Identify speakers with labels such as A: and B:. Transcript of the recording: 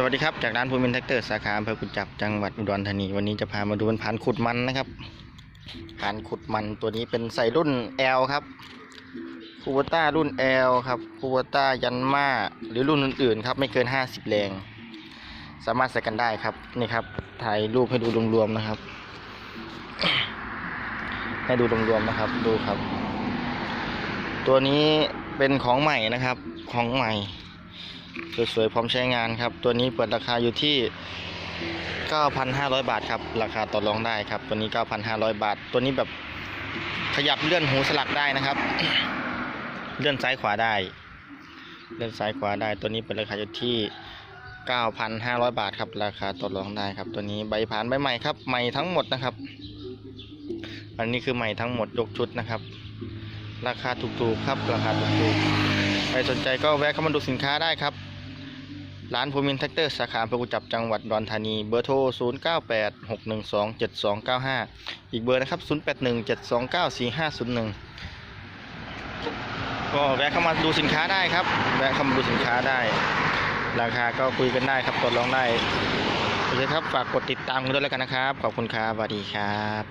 A: สวัสดีครับ จากร้านภูมินแท็กเตอร์สาขาอำเภอกุจับจังหวัดอุดรธานีวันนี้จะพามาดูเป็นผ่านขุดมันนะครับผ่านขุดมันตัวนี้เป็นใส่รุ่น L ครับคูวต้ารุ่น L ครับคูวต้ายันมาหรือรุ่นอื่นๆครับไม่เกิน 50 แรง สามารถใส่กันได้ครับนี่ครับถ่ายรูปให้ดูรวมๆนะครับ ให้ดูรวมๆนะครับดูครับ ตัวนี้เป็นของใหม่นะครับของใหม่ สวยๆพร้อมใช้งานครับ ตัวนี้เปิดราคาอยู่ที่ 9,500 บาทครับ ราคาต่อรองได้ครับ ตัวนี้ 9,500 บาท ตัวนี้แบบขยับเลื่อนหูสลักได้นะครับ เลื่อนซ้ายขวาได้ เลื่อนซ้ายขวาได้ ตัวนี้เปิดราคาอยู่ที่ 9,500 บาทครับ ราคาต่อรองได้ครับ ตัวนี้ใบผ่านใบใหม่ครับ ใหม่ทั้งหมดนะครับ อันนี้คือใหม่ทั้งหมดยกชุดนะครับ ราคาถูกๆครับ ราคาถูกๆ รสนใจก็แวะเข้ามาดูสินค้าได้ครับ ร้านภูมินแท็กเตอร์สาขาอำเภอกุจจับจังหวัดอุดรธานี เบอร์โทร 0 9 8 6 1 2 7 2 9 5 อีกเบอร์นะครับ 0 8 1 7 2 9 4 5 0 1 ก็แวะเข้ามาดูสินค้าได้ครับ แวะเข้ามาดูสินค้าได้ ราคาก็คุยกันได้ครับตกลงได้โอเคครับ ฝากกดติดตามกันด้วยแล้วกันนะครับ ขอบคุณครับสวัสดีครับ